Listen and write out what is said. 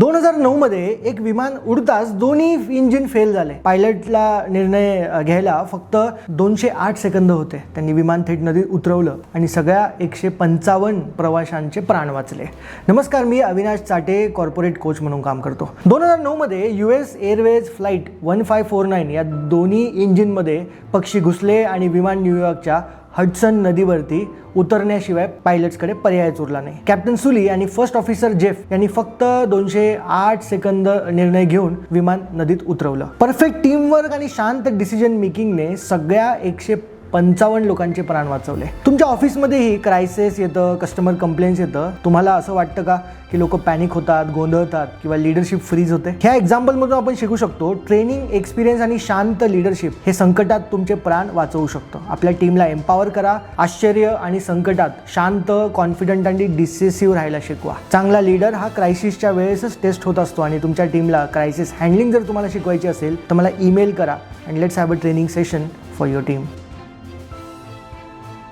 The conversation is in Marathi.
दोन हजार नऊ मध्ये एक विमान उडताच दोन्ही इंजिन फेल झाले. पायलटला निर्णय घ्यायला फक्त दोनशे आठ सेकंद होते. त्यांनी विमान थेट नदीत उतरवलं आणि सगळ्या एकशे पंचावन्न प्रवाशांचे प्राण वाचले. नमस्कार मी अविनाश चाटे कॉर्पोरेट कोच म्हणून काम करतो. दोन हजार नऊ मध्ये U S airways flight one five four nine या दोन्ही इंजिनमध्ये पक्षी घुसले आणि विमान न्यूयॉर्कच्या हडसन नदीवरती उतरण्याशिवाय पायलट्सकडे पर्यायच उरला नाही. कॅप्टन सुली आणि फर्स्ट ऑफिसर जेफ यांनी फक्त दोनशे आठ सेकंद निर्णय घेऊन विमान नदीत उतरवलं. परफेक्ट टीमवर्क आणि शांत डिसिजन मेकिंगने सगळ्या एकशे पंचावन्न लोकांचे प्राण वाचवले. तुमच्या ऑफिसमध्येही क्रायसिस येतं कस्टमर कंप्लेंट्स येतं. तुम्हाला असं वाटतं का की लोक पॅनिक होतात गोंधळतात किंवा लिडरशिप फ्रीज होते? ह्या एक्झाम्पलमधून आपण शिकू शकतो ट्रेनिंग एक्सपिरियन्स आणि शांत लिडरशिप हे संकटात तुमचे प्राण वाचवू शकतं. आपल्या टीमला एम्पॉवर करा आश्चर्य आणि संकटात शांत कॉन्फिडंट आणि डिसेसिव्ह राहायला शिकवा. चांगला लीडर हा क्रायसिसच्या वेळेसच टेस्ट होत असतो आणि तुमच्या टीमला क्रायसिस हँडलिंग जर तुम्हाला शिकवायची असेल तर मला ईमेल करा and let's have a training session for your team